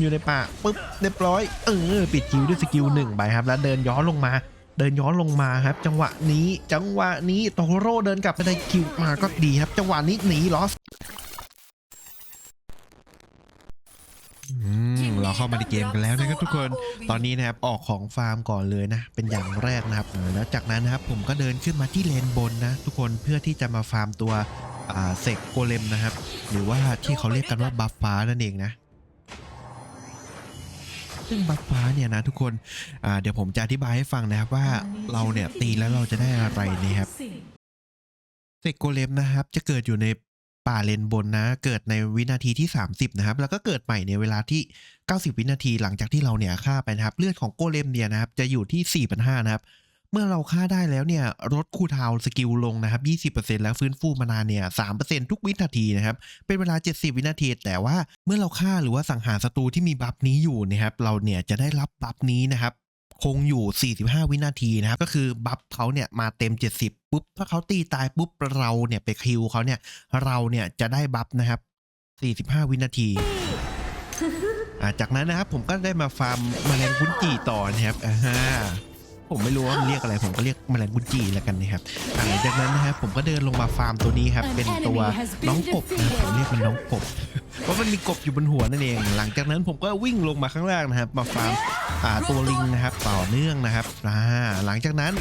อยู่ในป่าปุ๊บเรียบร้อยเออปิดคิวด้วยสกิลหนึ่งไปครับ แล้วเดินย้อนลงมา เดินย้อนลงมาครับ จังหวะนี้จังหวะนี้โตโร่เดินกลับไปได้คิวมาก็ดีครับ จังหวะนี้หนีลอสเราเข้ามาในเกมกันแล้วนะครับทุกคน ตอนนี้นะครับออกของฟาร์มก่อนเลยนะ เป็นอย่างแรกนะครับ แล้วจากนั้นนะครับผมก็เดินขึ้นมาที่เลนบนนะ ทุกคนเพื่อที่จะมาฟาร์มตัวเซกโกเลมนะครับ หรือว่าที่เขาเรียกกันว่าบัฟฟ้านั่นเองนะ ซึ่งบัฟฟ้าเนี่ยนะทุกคนอ่าเดี๋ยวผมจะอธิบายให้ฟังนะครับว่าเราเนี่ยตีแล้วเราจะได้อะไรนะครับเซกโกเลมนะครับ จะเกิดอยู่ในป่าเลนบนนะ เกิดในวินาทีที่ 30 นะครับ แล้วก็เกิดใหม่ในเวลาที่ 90 วินาทีหลังจากที่เราเนี่ยฆ่าไปนะครับ เลือดของโกเลมเนี่ยนะครับ จะอยู่ที่4,500นะครับ เมื่อเราฆ่าได้แล้วเนี่ยลดคูลดาวสกิลลงนะครับ 20%แล้วฟื้นฟูมานาเนี่ย 3%ทุกวินาทีนะครับ เป็นเวลา 70 วินาที แต่ว่าเมื่อเราฆ่าหรือว่าสังหารศัตรูที่มีบัฟนี้อยู่นะครับ เราเนี่ยจะได้รับบัฟนี้นะครับ คงอยู่ 45 วินาทีนะครับ ก็คือบัฟเขาเนี่ยมาเต็ม 70 ปุ๊บ ถ้าเขาตีตายปุ๊บ เราเนี่ยไปคิวเขาเนี่ย เราเนี่ยจะได้บัฟนะครับ 45 วินาทีอ่าจากนั้นนะครับผมก็ได้มาฟาร์มแมลงกุนจีต่อนะครับอ่า ผมไม่รู้ว่ามันเรียกอะไร ผมก็เรียกแมลงกุนจีแล้วกันนะครับอ่าหลังจากนั้นนะครับผมก็เดินลงมาฟาร์มตัวนี้ครับ เป็นตัวน้องกบนะครับผมเรียกมันน้องกบเพราะมันมีกบอยู่บนหัวนั่นเอง หลังจากนั้นผมก็วิ่งลงมาข้างล่างนะครับ มาฟาร์มอ่าตัวลิงนะครับ ต่อเนื่องนะครับอ่าหลังจากนั้น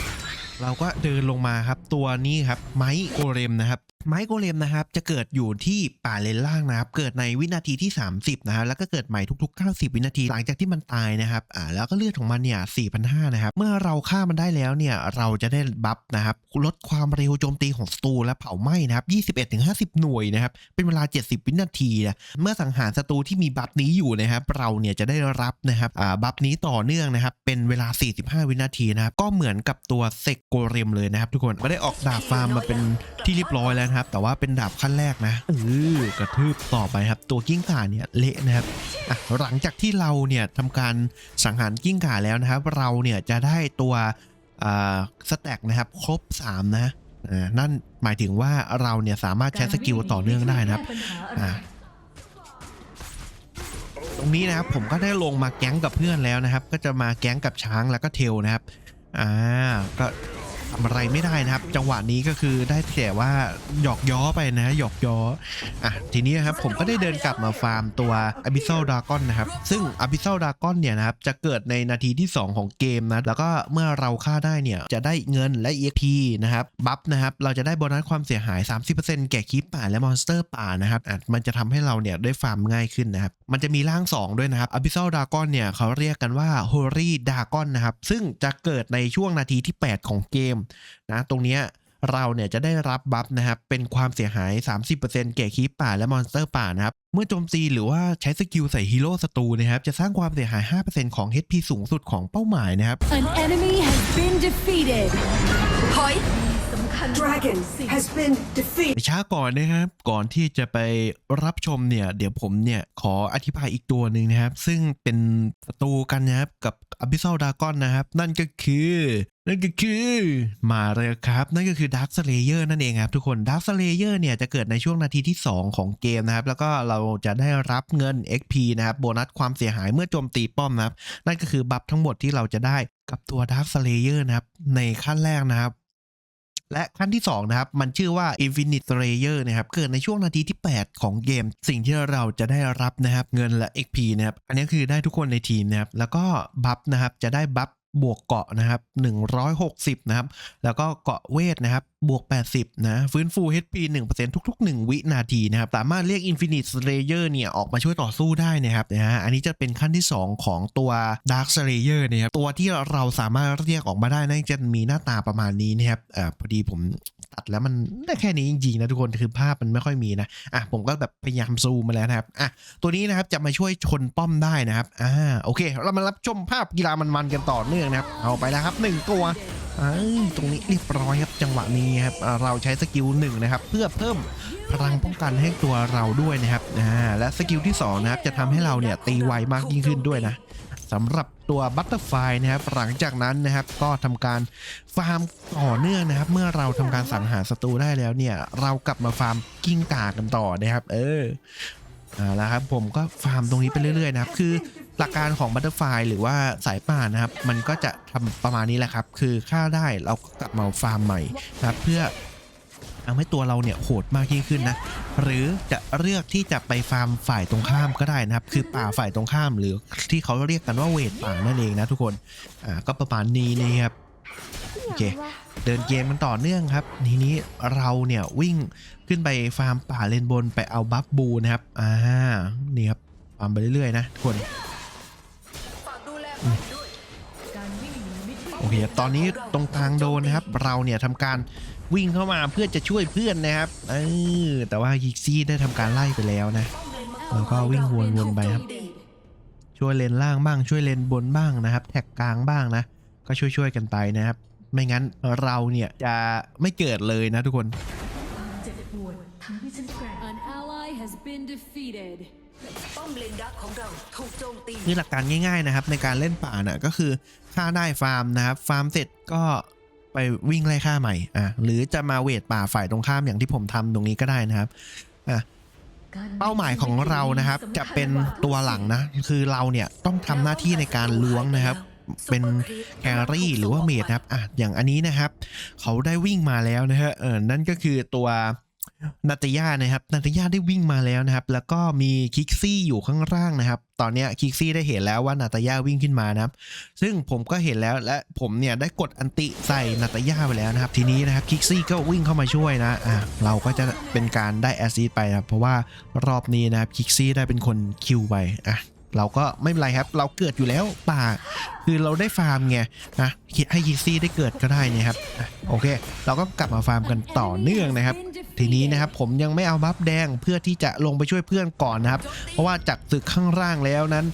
เราก็เดินลงมาครับตัวนี้ครับไม้โกเลมนะครับ ไม้โกเลมนะครับจะเกิดอยู่ที่ป่าเลนล่างนะครับเกิดในวินาทีที่ 30นะครับแล้วก็เกิดใหม่ทุกๆ 90 วินาที หลังจากที่มันตายนะครับอ่าแล้วก็เลือดของมันเนี่ย4,500นะครับเมื่อเราฆ่ามันได้แล้วเนี่ยเราจะได้บัฟนะครับลดความเร็วโจมตีของศัตรูและเผาไหม้นะครับ 21-50 หน่วยนะครับเป็นเวลา 70 วินาทีนะเมื่อสังหารศัตรูที่มีบัฟนี้อยู่นะครับเราเนี่ยจะได้รับนะครับอ่าบัฟนี้ต่อเนื่องนะครับเป็นเวลา 45 วินาทีนะครับก็เหมือนกับตัวเซกโกเรมเลยนะครับทุกคนก็ได้ออกดาบฟาร์มมาเป็นที่เรียบร้อยแล้วนะครับ แต่ว่าเป็นดาบขั้นแรกนะเออกระทืบต่อไปครับ ตัวกิ้งก่าเนี่ยเละนะครับอะหลังจากที่เราเนี่ยทำการสังหารกิ้งก่าแล้วนะครับ เราเนี่ยจะได้ตัวสแต็กนะครับ ครบ 3 นะนั่นหมายถึงว่าเราเนี่ยสามารถใช้สกิลต่อเนื่องได้นะครับตรงนี้นะครับผมก็ได้ลงมาแก๊งกับเพื่อนแล้วนะครับ ก็จะมาแก๊งกับช้างแล้วก็เทลนะครับ อ่าก็ ทำอะไรไม่ได้นะครับ จังหวะนี้ก็คือได้แต่ว่าหยอกย้อไปนะหยอกย้ออะทีนี้นะครับผมก็ได้เดินกลับมาฟาร์มตัว Abyssal Dragon นะครับ ซึ่ง Abyssal Dragon เนี่ยนะครับจะเกิดในนาทีที่ 2 ของเกมนะ แล้วก็เมื่อเราฆ่าได้เนี่ยจะได้เงินและ EXP นะครับบัฟนะครับเราจะได้โบนัสความเสียหาย 30%แก่คีปป่าและมอนสเตอร์ป่านะครับอะมันจะทำให้เราเนี่ยได้ฟาร์มง่ายขึ้นนะครับมันจะมีร่าง 2 ด้วยนะครับ Abyssal Dragon เนี่ยเขาเรียกกันว่า Holy Dragon นะครับซึ่งจะเกิดในช่วงนาทีที่ 8 ของเกมนะตรงเนี้ยเราเนี่ยจะได้รับบัฟนะครับเป็นความเสียหาย 30%แก่คีปป่าและมอนสเตอร์ป่านะครับเมื่อโจมตีหรือว่าใช้สกิลใส่ฮีโร่ศัตรูนะครับจะสร้างความเสียหาย 5%ของ HP สูงสุดของเป้าหมายนะครับ An enemy has been defeated. ถอย Dragon has been defeated. ช้าก่อนนะครับ ก่อนที่จะไปรับชมเนี่ย เดี๋ยวผมเนี่ย ขออธิบายอีกตัวหนึ่งนะครับ ซึ่งเป็นศัตรูกันนะครับ กับ Abyssal Dragon นะครับ นั่นก็คือนั่นก็คือมาเลยครับ นั่นก็คือ Dark Slayer นั่นเองครับทุกคน Dark Slayer เนี่ยจะเกิดในช่วงนาทีที่ 2 ของเกมนะครับ แล้วก็เราจะได้รับเงิน XP นะครับโบนัสความเสียหายเมื่อโจมตีป้อมนะครับ นั่นก็คือบัฟทั้งหมดที่เราจะได้กับตัว Dark Slayer นะครับ ในขั้นแรกนะครับ และขั้นที่2นะครับมันชื่อว่า Infinite Layer นะครับเกิดในช่วงนาทีที่ 8 ของเกม สิ่งที่เราจะได้รับนะครับเงินและ XP นะครับอันนี้คือได้ทุกคนในทีมนะครับแล้วก็บัฟนะครับจะได้บัฟ บวกเกาะนะครับ160นะครับ แล้วก็เกาะเวทนะครับ บวก 80 นะ ฟื้นฟู HP 1%ทุก ๆ 1 วินาทีนะครับ สามารถเรียก Infinite Slayer เนี่ย ออกมาช่วยต่อสู้ได้นะครับนะฮะ อันนี้จะเป็นขั้นที่ 2 ของตัว Dark Slayer นะครับ ตัวที่เราสามารถเรียกออกมาได้นั่นจะมีหน้าตาประมาณนี้นะครับอ่าพอดีผม ตัดแล้วมันได้แค่นี้จริงๆนะทุกคนคือภาพมันไม่ค่อยมีนะอะผมก็แบบพยายามซูมมาแล้วนะครับอะตัวนี้นะครับจะมาช่วยชนป้อมได้นะครับอ่าโอเค เรามารับชมภาพกีฬามันๆกันต่อเนื่องนะครับเอาไปแล้วครับหนึ่งตัวอตรงนี้เรียบร้อยครับจังหวะนี้ครับเราใช้สกิลหนึ่งนะครับเพื่อเพิ่มพลังป้องกันให้ตัวเราด้วยนะครับอ่าและสกิลที่สองนะครับจะทำให้เราเนี่ยตีไวมากยิ่งขึ้นด้วยนะ สำหรับตัวบัตเตอร์ไฟนะครับหลังจากนั้นนะครับก็ทำการฟาร์มต่อเนื่องนะครับ เมื่อเราทำการสังหารศัตรูได้แล้วเนี่ย เรากลับมาฟาร์มกิ้งก่ากันต่อนะครับ เอออ่าแล้วครับผมก็ฟาร์มตรงนี้ไปเรื่อยๆนะครับ คือหลักการของบัตเตอร์ไฟหรือว่าสายป่านนะครับ มันก็จะทำประมาณนี้แหละครับ คือฆ่าได้เราก็กลับมาฟาร์มใหม่นะครับเพื่อ ทำให้ตัวเราเนี่ยโหดมากยิ่งขึ้นนะ หรือจะเลือกที่จะไปฟาร์มฝ่ายตรงข้ามก็ได้นะครับ คือป่าฝ่ายตรงข้ามหรือที่เขาเรียกกันว่าเวทป่านั่นเองนะทุกคนอ่าก็ประมาณนี้นะครับโอเคเดินเกมมันต่อเนื่องครับ ทีนี้เราเนี่ยวิ่งขึ้นไปฟาร์มป่าเลนบนไปเอาบัฟบูนะครับอ่านี่ครับฟาร์มไปเรื่อยๆนะทุกคน โอเคตอนนี้ตรงกลางโดนนะครับ เราเนี่ยทำการวิ่งเข้ามาเพื่อจะช่วยเพื่อนนะครับเออแต่ว่ายิกซี่ได้ทำการไล่ไปแล้วนะแล้วก็วิ่งวนๆไปครับ ช่วยเลนล่างบ้างช่วยเลนบนบ้างนะครับ แท็กกลางบ้างนะ ก็ช่วยๆกันไปนะครับ ไม่งั้นเราเนี่ยจะไม่เกิดเลยนะทุกคน An ally has been defeated. ป้อมเลนดักของเราถูกโจมตีนี่หลักการง่าย ๆนะครับ ในการเล่นป่าน่ะก็คือ ฆ่าได้ฟาร์มนะครับฟาร์มเสร็จก็ไปวิ่งไล่ฆ่าใหม่อะหรือจะมาเวทป่าฝ่ายตรงข้ามอย่างที่ผมทำตรงนี้ก็ได้นะครับอะเป้าหมายของเรานะครับจะเป็นตัวหลังนะคือเราเนี่ยต้องทำหน้าที่ในการล้วงนะครับเป็นแครี่หรือว่าเมดนะครับอะอย่างอันนี้นะครับ เขาได้วิ่งมาแล้วนะฮะเออนั่นก็คือตัว นาตยานะครับนาตยาได้วิ่งมาแล้วนะครับ แล้วก็มีคิกซี่อยู่ข้างล่างนะครับ ตอนนี้คิกซี่ได้เห็นแล้วว่านาตยาวิ่งขึ้นมานะครับ ซึ่งผมก็เห็นแล้วและผมเนี่ยได้กดอันติใส่นาตยาไปแล้วนะครับ ทีนี้นะครับคิกซี่ก็วิ่งเข้ามาช่วยนะอะเราก็จะเป็นการได้แอซิสต์ไปนะเพราะว่ารอบนี้นะครับคิกซี่ได้เป็นคนคิวไปอะเราก็ไม่เป็นไรครับ เราเกิดอยู่แล้วป่า คือเราได้ฟาร์มไงนะคิดให้คิกซี่ได้เกิดก็ได้นะครับอโอเค เราก็กลับมาฟาร์มกันต่อเนื่องนะครับ ทีนี้นะครับผมยังไม่เอาบัฟแดงเพื่อที่จะลงไปช่วยเพื่อนก่อนนะครับ เพราะว่าจากศึกข้างล่างแล้วนั้น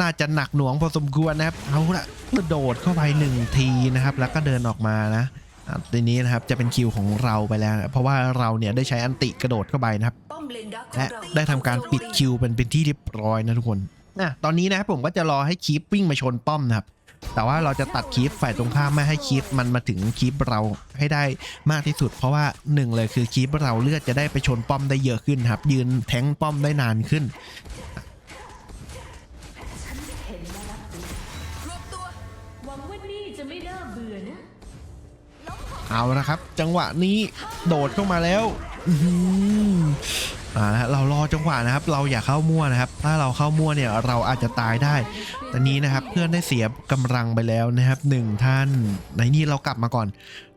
น่าจะหนักหน่วงพอสมควรนะครับเอาละกระโดดเข้าไปหนึ่งทีนะครับ แล้วก็เดินออกมานะทีนี้นะครับจะเป็นคิวของเราไปแล้ว เพราะว่าเราเนี่ยได้ใช้อันติกระโดดเข้าไปนะครับและได้ทำการปิดคิวเป็นเป็นที่เรียบร้อยนะทุกคนนะตอนนี้นะครับผมก็จะรอให้คีปวิ่งมาชนป้อมนะครับ แต่ว่าเราจะตัดคีปฝ่ายตรงข้ามไม่ให้คีปมันมาถึงคีปเราให้ได้มากที่สุด เพราะว่าหนึ่งเลยคือคีปเราเลือดจะได้ไปชนป้อมได้เยอะขึ้นครับ ยืนแทงป้อมได้นานขึ้นรวบตัวหวังว่านี่จะไม่น่าเบื่อนะเอาละครับ จังหวะนี้โดดเข้ามาแล้ว อ่าเรารอจังหวะนะครับ เราอย่าเข้ามั่วนะครับ ถ้าเราเข้ามั่วเนี่ยเราอาจจะตายได้ตอนนี้นะครับเพื่อนได้เสียกำลังไปแล้วนะครับหนึ่งท่านในนี้เรากลับมาก่อน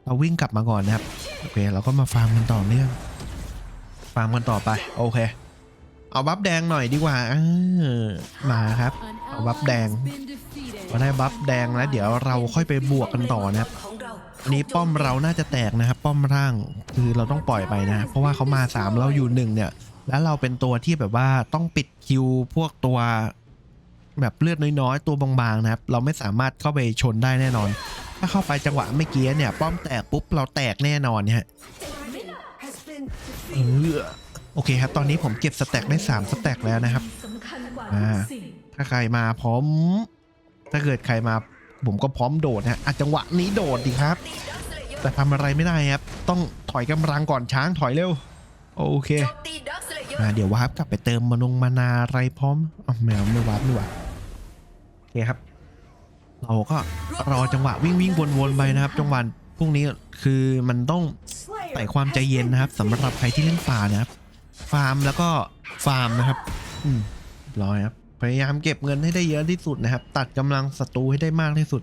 เราวิ่งกลับมาก่อนนะครับโอเค เราก็มาฟาร์มกันต่อเนื่องฟาร์มกันต่อไปโอเค เอาบัฟแดงหน่อยดีกว่าอมาครับ เอาบัฟแดงพอได้บัฟแดงแล้วเดี๋ยวเราค่อยไปบวกกันต่อนะครับ อันนี้ป้อมเราน่าจะแตกนะครับ ป้อมร่างคือเราต้องปล่อยไปนะ เพราะว่าเขามาสามเราอยู่หนึ่งเนี่ย แล้วเราเป็นตัวที่แบบว่าต้องปิดคิวพวกตัว แบบเลือดน้อยๆ ตัวบางๆนะครับ เราไม่สามารถเข้าไปชนได้แน่นอน ถ้าเข้าไปจังหวะเมื่อกี้เนี่ย ป้อมแตกปุ๊บเราแตกแน่นอนเนี่ยโอเคครับ ตอนนี้ผมเก็บสแต็กได้สามสแต็กแล้วนะครับอ่าถ้าใครมาพร้อม ถ้าเกิดใครมา ผมก็พร้อมโดดนะอะจังหวะนี้โดดดีครับ แต่ทำอะไรไม่ได้ครับ ต้องถอยกำลังก่อนช้างถอยเร็ว โอเคเลเยออ่าเดี๋ยววาร์ปกลับไปเติมมานงมานาอะไรพร้อมอ๋อแมวไม่วาร์ปดีกว่าโอเคครับ เราก็รอจังหวะวิ่งวิ่งวนๆไปนะครับ จังหวะพวกนี้คือมันต้องใส่ความใจเย็นนะครับสำหรับใครที่เล่นป่านะครับ ฟาร์มแล้วก็ฟาร์มนะครับ อืมเรียบร้อยครับ พยายามเก็บเงินให้ได้เยอะที่สุดนะครับ ตัดกำลังศัตรูให้ได้มากที่สุด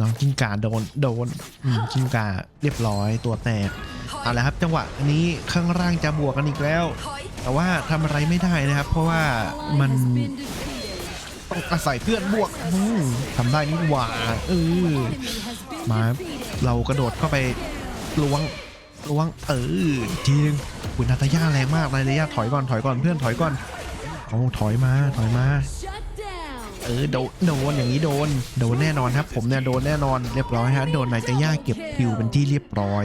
น้องกิ้งกาโดนโดนอืมกิ้งกาเรียบร้อยตัวแตกเอาละครับจังหวะนี้ข้างล่างจะบวกกันอีกแล้ว แต่ว่าทำอะไรไม่ได้นะครับ เพราะว่ามันต้องอาศัยเพื่อนบวกทำได้นี่หว่าเออมาเรากระโดดเข้าไปล้วง ล้วงเออทีนึงคุณนาตาย่าแรงมากนาตาย่าถอยก่อนถอยก่อนเพื่อนถอยก่อนเอาถอยมาถอยมา Shut down. เออโดนโดนอย่างนี้โดนโดนแน่นอนครับ ผมเนี่ยโดนแน่นอนเรียบร้อยฮะโดนนาตาย่าเก็บคิวเป็นที่เรียบร้อย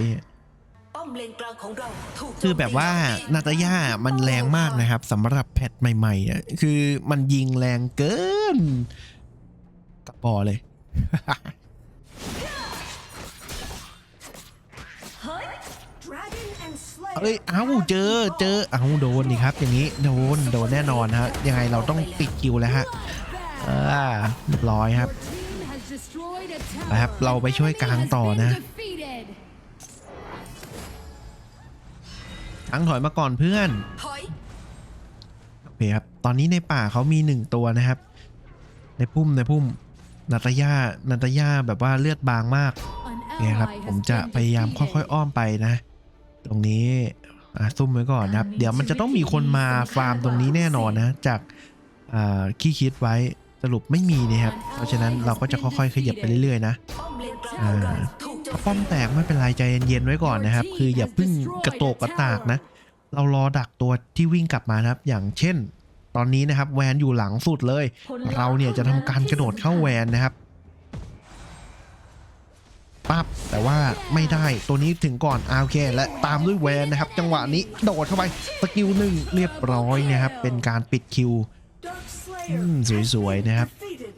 ป้อมเลนกลางของเราถูกโจมตีคือแบบว่านาตาย่ามันแรงมากนะครับสำหรับแพทใหม่ๆอะคือมันยิงแรงเกินกระปอเลย เอ้ยเอ้าเจอเจอเอ้าโดนนี่ครับ อย่างนี้โดนโดนแน่นอนฮะยังไงเราต้องปิดคิวแล้วฮะอ่าเรียบร้อยครับ Team has destroyed a tower. นะครับเราไปช่วยกลางต่อนะ Defeated. ทั้งถอยมาก่อนเพื่อนถอยโอเคครับตอนนี้ในป่าเขามีหนึ่งตัวนะครับ ในพุ่มในพุ่มนาตาย่านาตาย่าแบบว่าเลือดบางมาก An เนี่ยครับ ally ผม has จะ been พยายามค่อย defeated. ๆอ้อมไปนะ ตรงนี้อะซุ่มไว้ก่อนนะครับ เดี๋ยวมันจะต้องมีคนมาฟาร์มตรงนี้แน่นอนนะ จากอ่าขี้คิดไว้สรุปไม่มีนะครับ เพราะฉะนั้นเราก็จะค่อยๆ ขยับไปเรื่อยๆนะป้อมเลนกลางของเราถูกโจมป้อมแตกไม่เป็นไรใจเย็นๆไว้ก่อนนะครับ คืออย่าเพิ่งกระโตกกระตากนะ เรารอดักตัวที่วิ่งกลับมานะครับ อย่างเช่น ตอนนี้นะครับแวนอยู่หลังสุดเลย เราเนี่ยจะทำการกระโดดเข้าแวนนะครับ ปั๊บแต่ว่าไม่ได้ตัวนี้ถึงก่อนอาโอเค และตามด้วยแวนนะครับ จังหวะนี้โดดเข้าไปสกิลหนึ่งเรียบร้อยนะครับ เป็นการปิดคิวสวยๆนะครับ defeated.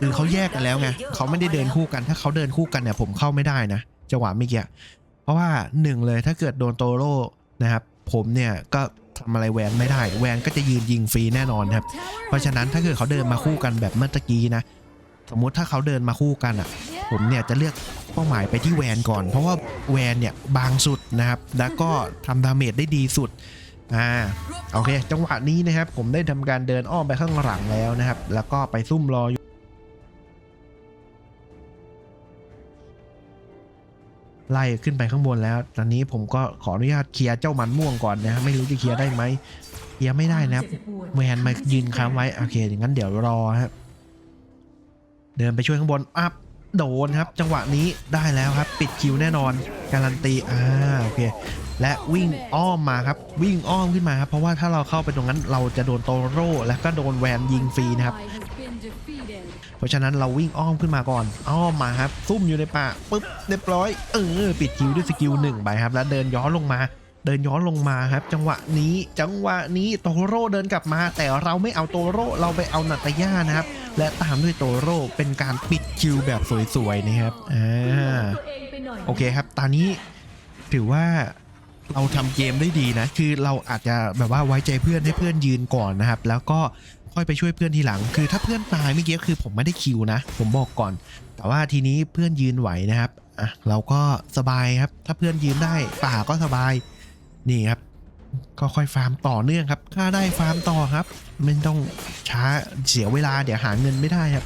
คือเขาแยกกันแล้วไงเขาไม่ได้เดินคู่กัน ถ้าเขาเดินคู่กันเนี่ยผมเข้าไม่ได้นะจังหวะเมื่อกี้เพราะว่าหนึ่งเลยถ้าเกิดโดนโตโร่นะครับ ผมเนี่ยก็ทำอะไรแวนไม่ได้ แวนก็จะยืนยิงฟรีแน่นอนครับ เพราะฉะนั้นถ้าเกิดเขาเดินมาคู่กันแบบเมื่อตะกี้นะ สมมุติถ้าเขาเดินมาคู่กันอะ ผมเนี่ยจะเลือกเป้าหมายไปที่แวนก่อน เพราะว่าแวนเนี่ยบางสุดนะครับ แล้วก็ทำดาเมจได้ดีสุดอ่าโอเค จังหวะนี้นะครับ ผมได้ทำการเดินอ้อมไปข้างหลังแล้วนะครับ แล้วก็ไปซุ่มรออยู่ไล่ขึ้นไปข้างบนแล้ว ตอนนี้ผมก็ขออนุญาตเคลียร์เจ้ามันม่วงก่อนนะไม่รู้จะเคลียร์ได้ไหมเคลียร์ไม่ได้นะครับแวนมายืนค้ำไว้ โอเคอย่างนั้นเดี๋ยวรอครับ เดินไปช่วยข้างบนอัพโดนครับ จังหวะนี้ได้แล้วครับ ปิดคิวแน่นอน การันตีอ่าโอเคและวิ่งอ้อมมาครับวิ่งอ้อมขึ้นมาครับ เพราะว่าถ้าเราเข้าไปตรงนั้นเราจะโดนโตโร่และก็โดนแวนยิงฟรีนะครับ เพราะฉะนั้นเราวิ่งอ้อมขึ้นมาก่อน อ้อมมาครับซุ่มอยู่ในป่าปุ๊บเรียบร้อยเออปิดคิวด้วยสกิลหนึ่งไปครับ แล้วเดินย้อนลงมา เดินย้อนลงมาครับ จังหวะนี้จังหวะนี้โตโร่เดินกลับมา แต่เราไม่เอาโตโร่เราไปเอานาตาย่านะครับ และตามด้วยโตโร่เป็นการปิดคิวแบบสวยๆนะครับอ่าโอเคครับ ตอนนี้ถือว่าเราทำเกมได้ดีนะ คือเราอาจจะแบบว่าไว้ใจเพื่อนให้เพื่อนยืนก่อนนะครับ แล้วก็ค่อยไปช่วยเพื่อนทีหลัง คือถ้าเพื่อนตายเมื่อกี้คือผมไม่ได้คิวนะ ผมบอกก่อน แต่ว่าทีนี้เพื่อนยืนไหวนะครับ อะเราก็สบายครับ ถ้าเพื่อนยืนได้ป่าก็สบาย นี่ครับ ก็ค่อยฟาร์มต่อเนื่องครับถ้าได้ฟาร์มต่อครับ ไม่ต้องช้าเสียเวลาเดี๋ยวหาเงินไม่ได้ครับ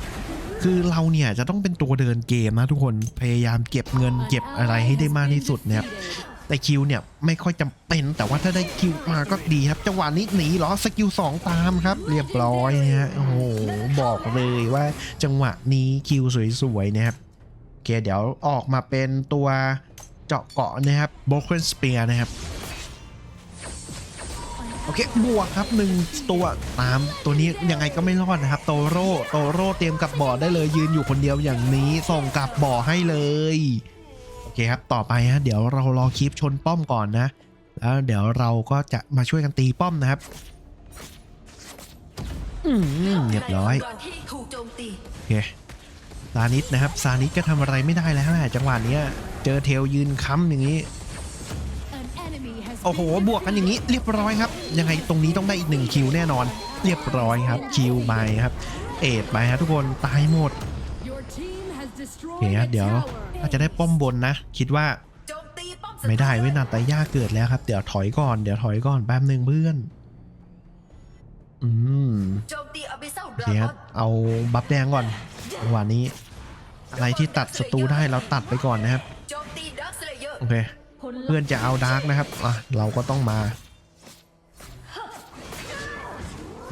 คือเราเนี่ยจะต้องเป็นตัวเดินเกมนะทุกคนพยายามเก็บเงิน An เก็บอะไร ally ให้ได้ has มาก been ที่สุดนะครับ defeated. แต่คิวเนี่ยไม่ค่อยจำเป็นแต่ว่าถ้าได้คิวมาก็ดีครับ จังหวะนี้หนีเหรอสกิลสองตามครับ เรียบร้อยนะฮะโอ้โหบอกเลยว่าจังหวะนี้คิวสวยๆนะครับโอเคเดี๋ยวออกมาเป็นตัวเจาะเกาะนะครับ Broken Spear นะครับโอเค บวกครับหนึ่งตัวตามตัวนี้ยังไงก็ไม่รอดนะครับ โตโร่โตโร่เตรียมกับบ่อได้เลยยืนอยู่คนเดียวอย่างนี้ส่งกลับบ่อให้เลย โอเคครับ ต่อไปฮะเดี๋ยวเรารอคลิปชนป้อมก่อนนะ แล้วเดี๋ยวเราก็จะมาช่วยกันตีป้อมนะครับอืมเรียบร้อยโอเคซานิสนะครับซานิสก็ทำอะไรไม่ได้แล้วแหละจังหวะนี้เจอเทลยืนค้ำอย่างนี้ โอ้โห บวกกันอย่างนี้เรียบร้อยครับ ยังไงตรงนี้ต้องได้อีกหนึ่งคิวแน่นอน เรียบร้อยครับ คิวไปครับ เอ็ดไปครับทุกคน ตายหมดโอเคครับเดี๋ยว tower. ถ้าจจะได้ป้อมบนนะ คิดว่าไม่ได้เว้นาตายาเกิดแล้วครับ เดี๋ยวถอยก่อน เดี๋ยวถอยก่อนแป๊บหนึ่งเพื่อน อืมโจมตีอบิเอดเคราบนเอาบัฟแดงก่อนจังหวะนี้ อะไรที่ตัดศัตรูได้เราตัดไปก่อนนะครับ โอเค เพื่อนจะเอาดาร์กนะครับอะเราก็ต้องมา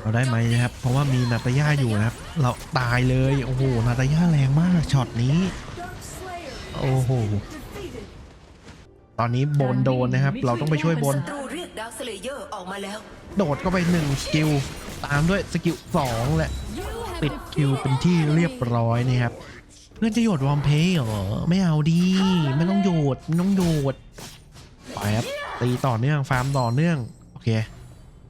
เราได้ไหมนะครับ เพราะว่ามีนาตาย่าอยู่นะครับ เราตายเลย โอ้โห นาตาย่าแรงมากช็อตนี้ Dark Slayer โอ้โห defeated. ตอนนี้บนโดนนะครับ เราต้องไปช่วยบนศัตรูเรียกดักสเลเยอร์ออกมาแล้วโดดเข้าไปหนึ่งสกิล ตามด้วยสกิลสองและ You have ปิดคิวเป็นที่เรียบร้อยนะครับ เพื่อนจะโยดวอร์มเพย์เหรอ ไม่เอาดี ไม่ต้องโยดไม่ต้องโยดไปครับตีต่อเนื่องฟาร์มต่อเนื่อง โอเค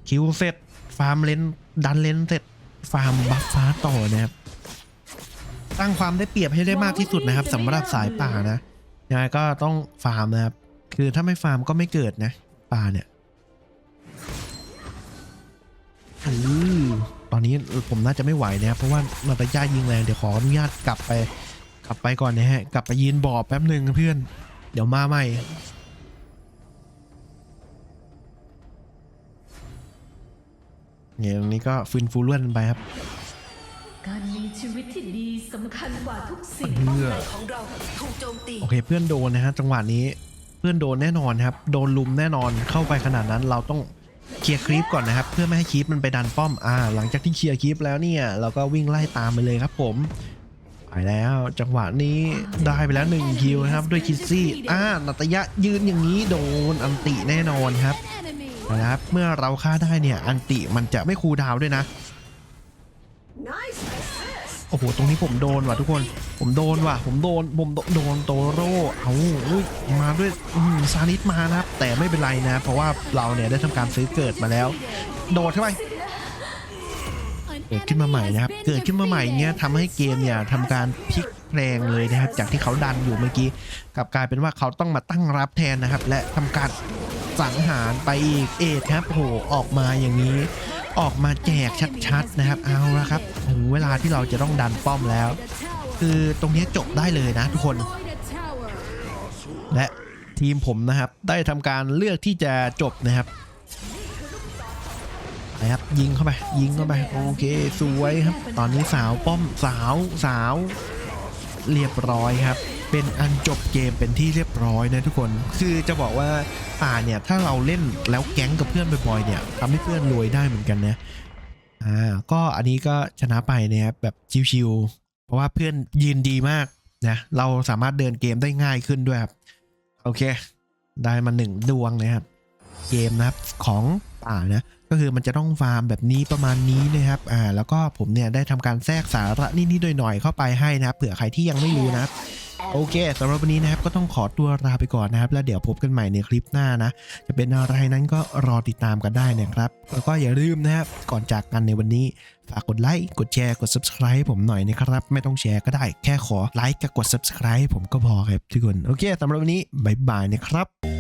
คิวเสร็จ ฟาร์มเลนดันเลนเสร็จ ฟาร์มบัฟฟ้าต่อนะครับตั้งความได้เปรียบให้ได้มากที่สุดนะครับสำหรับสายป่านะยังไงก็ต้องฟาร์มนะครับ คือถ้าไม่ฟาร์มก็ไม่เกิดนะ ป่าเนี่ยอือตอนนี้ผมน่าจะไม่ไหวนะครับเพราะว่านาตาย่ายิงแรงเดี๋ยวขออนุญาตกลับไป กลับไปก่อนนะฮะ กลับไปยืนบอบแป๊บหนึ่งเพื่อน เดี๋ยวมาใหม่เนี่ยตรงนี้ก็ฟื้นฟูเลื่อนไปครับ การมีชีวิตที่ดีสำคัญกว่าทุกสิ่งเพื่อของเราถูกโจมตีโอเคเพื่อนโดนนะฮะจังหวะนี้เพื่อนโดนแน่นอนครับ โดนลุมแน่นอนเข้าไปขนาดนั้นเราต้องเคลียร์คลิปก่อนนะครับ เพื่อไม่ให้คลิปมันไปดันป้อมอ่า หลังจากที่เคลียร์คลิปแล้วเนี่ย เราก็วิ่งไล่ตามไปเลยครับผมไป แล้วจังหวะนี้ได้ไปแล้วหนึ่งคิวนะครับ ด้วยคิดซี่อ่านัตยะยืนอย่างนี้โดนอันติแน่นอนครับนะครับเมื่อเราฆ่าได้เนี่ยอันติมันจะไม่คูดาวด้วยนะโอ้โห ตรงนี้ผมโดนว่ะทุกคน ผมโดนว่ะ ผมโดน ผมโดนโตโร่ เอาอุ้ย มาด้วยซานิสมานะครับ แต่ไม่เป็นไรนะ เพราะว่าเราเนี่ยได้ทำการซื้อเกิดมาแล้ว โดดเข้าไป เกิดขึ้นมาใหม่นะครับ เกิดขึ้นมาใหม่เนี้ยทำให้เกมเนี่ยทำการพลิกแปลงเลยนะครับ จากที่เขาดันอยู่เมื่อกี้กลับกลายเป็นว่าเขาต้องมาตั้งรับแทนนะครับ และทำการสังหารไปอีกเอ็ดครับโอ้โหออกมาอย่างนี้ ออกมาแจกชัดๆนะครับ เอาละครับถึงเวลาที่เราจะต้องดันป้อมแล้ว คือตรงนี้จบได้เลยนะทุกคน และทีมผมนะครับ ได้ทำการเลือกที่จะจบนะครับ ไปครับยิงเข้าไปยิงเข้าไปโอเคสวยครับ ตอนนี้สาวป้อมสาวสาวเรียบร้อยครับ เป็นอันจบเกมเป็นที่เรียบร้อยนะทุกคนคือจะบอกว่าป่าเนี่ยถ้าเราเล่นแล้วแก๊งกับเพื่อนบ่อยๆเนี่ยทำให้เพื่อนรวยได้เหมือนกันนะอ่าก็อันนี้ก็ชนะไปนะครับแบบชิวๆเพราะว่าเพื่อนยืนดีมากนะเราสามารถเดินเกมได้ง่ายขึ้นด้วยครับโอเค ได้มาหนึ่งดวงนะครับ เกมนะครับของป่านะ ก็คือมันจะต้องฟาร์มแบบนี้ประมาณนี้นะครับอ่าแล้วก็ผมเนี่ยได้ทำการแทรกสาระนิดๆหน่อยๆเข้าไปให้นะครับเผื่อใครที่ยังไม่รู้นะครับโอเคสำหรับวันนี้นะครับก็ต้องขอตัวลาไปก่อนนะครับ แล้วเดี๋ยวพบกันใหม่ในคลิปหน้านะ จะเป็นอะไรนั้นก็รอติดตามกันได้นะครับ แล้วก็อย่าลืมนะครับก่อนจากกันในวันนี้ ฝากกดไลค์กดแชร์กด subscribe ผมหน่อยนะครับ ไม่ต้องแชร์ก็ได้แค่ขอไลค์กับกด subscribe ผมก็พอครับทุกคน โอเคสำหรับวันนี้บายบายนะครับ